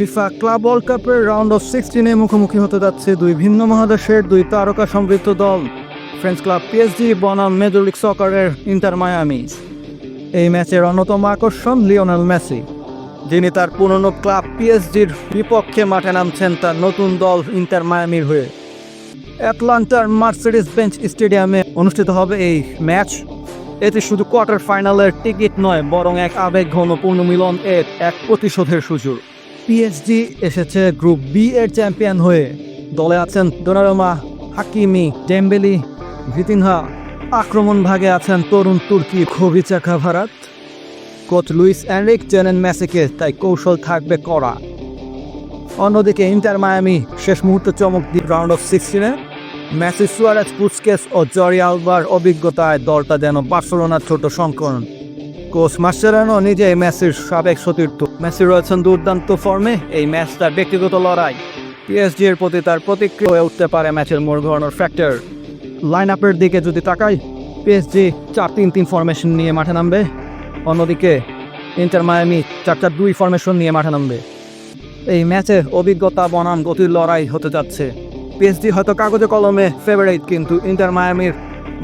FIFA club world কাপের round of সিক্সটিনে মুখোমুখি হতে যাচ্ছে দুই ভিন্ন মহাদেশের দুই তারকা সমৃদ্ধ দল। ফ্রেঞ্চ ক্লাব পিএসজি, বনাম মেজর লিগ সকারের ইন্টার মায়ামি। এই ম্যাচের অন্যতম আকর্ষণ লিওনেল মেসি। যিনি তার পুরনো ক্লাব পিএসজির বিপক্ষে মাঠে নামছেন তার নতুন দল ইন্টার মায়ামির হয়ে। অ্যাটলান্টার মার্সিডিস বেঞ্চ স্টেডিয়ামে অনুষ্ঠিত হবে এই ম্যাচ। এতে শুধু কোয়ার্টার ফাইনালের টিকিট নয়, বরং এক আবেগ ঘন পূর্ণমিলন এর এক প্রতিশোধের সুযোগ। পিএসজি এসেছে গ্রুপ বি এর চ্যাম্পিয়ন হয়ে। দলে আছেন ডোনারোমা, হাকিমি, ডেম্বেলি, ভিতিনহা। আক্রমণ ভাগে আছেন তরুণ তুর্কি খবিচাকা ভারাত। কোচ লুইস অ্যান্রিক জেনেন মেসিকে, তাই কৌশল থাকবে করা অন্যদিকে ইন্টার মায়ামি, শেষ মুহূর্তে চমক দিয়ে রাউন্ড অফ সিক্সটিনে। মেসি সুয়ারেজ পুস্কেস ও জরি আলবার অভিজ্ঞতায় দলটা যেন বার্সেলোনার ছোট সংকলন। কোচ মাস্টারানো নিজে মেসির সাবেক সতীর্থ। মেসি রয়েছেন দুর্দান্ত ফর্মে, এই ম্যাচ তার ব্যক্তিগত লড়াই। পিএসজি এর প্রতি তার প্রতিক্রিয়া হয়ে উঠতে পারে ম্যাচের মোড় ঘোরানোর ফ্যাক্টর লাইন আপের দিকে যদি তাকাই পিএসজি চার তিন তিন ফরমেশন নিয়ে মাঠে নামবে। অন্যদিকে ইন্টার মায়ামি চার চার দুই ফরমেশন নিয়ে মাঠে নামবে। এই ম্যাচে অভিজ্ঞতা, বনাম, গতির লড়াই হতে যাচ্ছে। পিএসজি হয়তো কাগজে কলমে ফেভারিট কিন্তু ইন্টার মায়ামির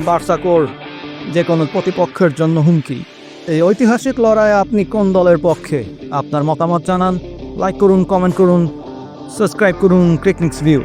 বার্সা কোর যে কোনো প্রতিপক্ষের জন্য হুমকি। এই ঐতিহাসিক লড়াই আপনি কোন দলের পক্ষে? আপনার মতামত জানান লাইক করুন কমেন্ট করুন সাবস্ক্রাইব করুন ক্রিকনিক্স ভিউ